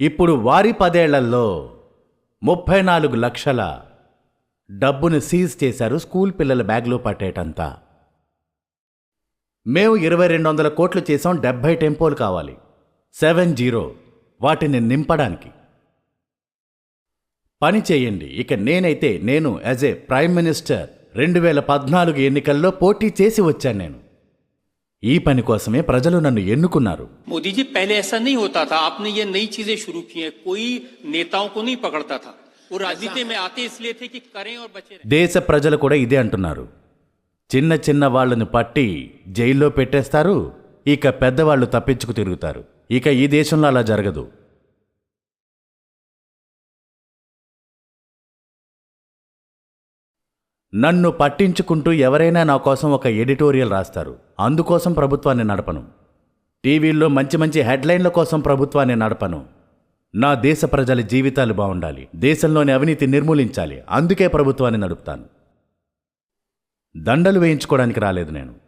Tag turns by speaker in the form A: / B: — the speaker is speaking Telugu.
A: ఇప్పుడు వారి పదేళ్ళలో ముప్పై నాలుగు లక్షల డబ్బును సీజ్ చేశారు స్కూల్ పిల్లల బ్యాగ్లో పట్టేటంతా. మేము ఇరవై రెండు వందల కోట్లు చేసాం డెబ్భై టెంపోలు కావాలి. సెవెన్ జీరో వాటిని నింపడానికి. పని చేయండి. ఇక నేనైతే నేను యాజ్ ఏ ప్రైమ్ మినిస్టర్ రెండు వేల పద్నాలుగు ఎన్నికల్లో పోటీ చేసి వచ్చాను నేను. ఈ పని కోసమే ప్రజలు నన్ను ఎన్నుకున్నారు
B: मोदी जी पहले ऐसा नहीं होता था आपने ये नई चीजें शुरू की हैं कोई नेताओं को नहीं पकड़ता था वो राजनीति में आते इसलिए थे कि करें और बचे रहें
A: దేశ ప్రజలు కూడా ఇదే అంటున్నారు చిన్న చిన్న వాళ్ళని పట్టి జైల్లో పెట్టేస్తారు ఇక పెద్దవాళ్ళు తప్పించుకు తిరుగుతారు ఇక ఈ దేశంలో అలా జరగదు నన్ను పట్టించుకుంటూ ఎవరైనా నా కోసం ఒక ఎడిటోరియల్ రాస్తారు. అందుకోసం ప్రభుత్వాన్ని నడపను. టీవీల్లో మంచి మంచి హెడ్లైన్ల కోసం ప్రభుత్వాన్ని నడపను. నా దేశ ప్రజల జీవితాలు బాగుండాలి. దేశంలోని అవినీతి నిర్మూలించాలి. అందుకే ప్రభుత్వాన్ని నడుపుతాను. దండలు వేయించుకోవడానికి రాలేదు నేను.